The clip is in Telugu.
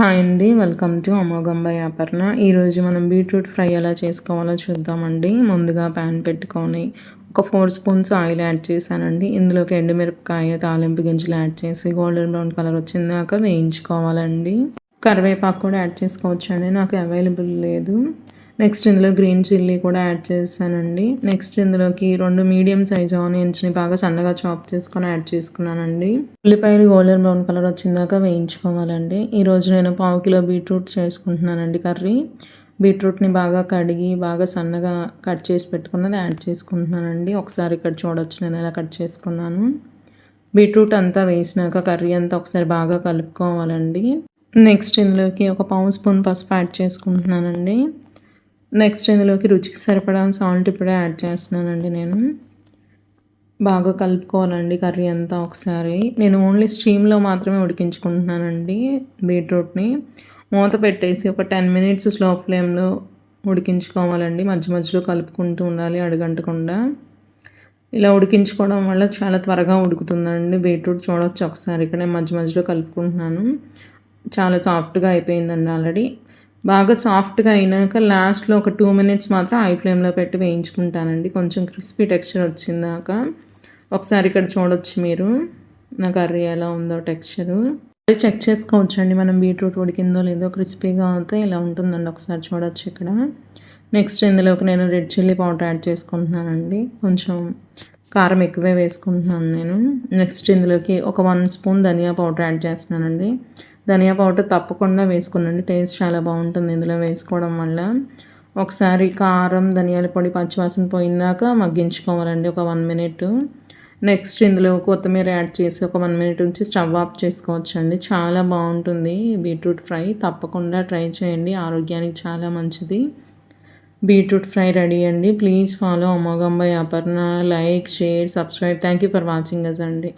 హాయ్ అండి వెల్కమ్ టు అమోఘంబై అపర్ణ. ఈరోజు మనం బీట్రూట్ ఫ్రై ఎలా చేసుకోవాలో చూద్దామండి. ముందుగా ప్యాన్ పెట్టుకొని ఒక ఫోర్ స్పూన్స్ ఆయిల్ యాడ్ చేశానండి. ఇందులోకి ఎండుమిరపకాయ తాలింపు గింజలు యాడ్ చేసి గోల్డెన్ బ్రౌన్ కలర్ వచ్చిందాక వేయించుకోవాలండి. కరివేపాకు కూడా యాడ్ చేసుకోవచ్చండి నాకు అవైలబుల్ లేదు. నెక్స్ట్ ఇందులో గ్రీన్ చిల్లీ కూడా యాడ్ చేశానండి. నెక్స్ట్ ఇందులోకి రెండు మీడియం సైజ్ ఆనియన్స్ని బాగా సన్నగా చాప్ చేసుకొని యాడ్ చేసుకున్నానండి. ఉల్లిపాయలు గోల్డెన్ బ్రౌన్ కలర్ వచ్చిందాక వేయించుకోవాలండి. ఈరోజు నేను పావు కిలో బీట్రూట్ చేసుకుంటున్నానండి కర్రీ. బీట్రూట్ని బాగా కడిగి బాగా సన్నగా కట్ చేసి పెట్టుకున్నది యాడ్ చేసుకుంటున్నానండి. ఒకసారి ఇక్కడ చూడొచ్చు నేను ఎలా కట్ చేసుకున్నాను. బీట్రూట్ అంతా వేసినాక కర్రీ అంతా ఒకసారి బాగా కలుపుకోవాలండి. నెక్స్ట్ ఇందులోకి ఒక పావు స్పూన్ పసుపు యాడ్ చేసుకుంటున్నానండి. నెక్స్ట్ ఇందులోకి రుచికి సరిపడా సాల్ట్ ఇప్పుడే యాడ్ చేస్తున్నానండి నేను. బాగా కలుపుకోవాలండి కర్రీ అంతా ఒకసారి. నేను ఓన్లీ స్టీమ్లో మాత్రమే ఉడికించుకుంటున్నానండి బీట్రూట్ని. మూత పెట్టేసి ఒక టెన్ మినిట్స్ స్లో ఫ్లేమ్లో ఉడికించుకోవాలండి. మధ్య మధ్యలో కలుపుకుంటూ ఉండాలి అడుగంటకుండా. ఇలా ఉడికించుకోవడం వల్ల చాలా త్వరగా ఉడుకుతుందండి బీట్రూట్. చూడవచ్చు ఒకసారి ఇక్కడ నేను మధ్య మధ్యలో కలుపుకుంటున్నాను. చాలా సాఫ్ట్గా అయిపోయిందండి ఆల్రెడీ బాగా సాఫ్ట్గా అయినాక లాస్ట్లో ఒక టూ మినిట్స్ మాత్రం హై ఫ్లేమ్లో పెట్టి వేయించుకుంటానండి. కొంచెం క్రిస్పీ టెక్స్చర్ వచ్చిందాక ఒకసారి ఇక్కడ చూడొచ్చు మీరు. నా కర్రీ ఎలా ఉందో టెక్స్చరు. చెక్ చేసుకోవచ్చండి. మనం బీట్రూట్ ఉడికిందో లేదో క్రిస్పీగా అవుతే ఇలా ఉంటుందండి ఒకసారి చూడొచ్చు ఇక్కడ. నెక్స్ట్ ఇందులోకి నేను రెడ్ చిల్లీ పౌడర్ యాడ్ చేసుకుంటున్నానండి. కొంచెం కారం ఎక్కువే వేసుకుంటున్నాను నేను. నెక్స్ట్ ఇందులోకి ఒక వన్ స్పూన్ ధనియా పౌడర్ యాడ్ చేస్తున్నానండి. ధనియా పౌడర్ తప్పకుండా వేసుకునండి. టేస్ట్ చాలా బాగుంటుంది ఇందులో వేసుకోవడం వల్ల. ఒకసారి కారం ధనియాల పొడి పచ్చివాసన పోయిందాక మగ్గించుకోవాలండి ఒక వన్ మినిట్. నెక్స్ట్ ఇందులో కొత్తిమీర యాడ్ చేసి ఒక వన్ మినిట్ నుంచి స్టవ్ ఆఫ్ చేసుకోవచ్చండి. చాలా బాగుంటుంది బీట్రూట్ ఫ్రై. తప్పకుండా ట్రై చేయండి. ఆరోగ్యానికి చాలా మంచిది. బీట్రూట్ ఫ్రై రెడీ అండి. Please follow అమోఘంబై Aparna. Like share subscribe. Thank you for watching us అండి.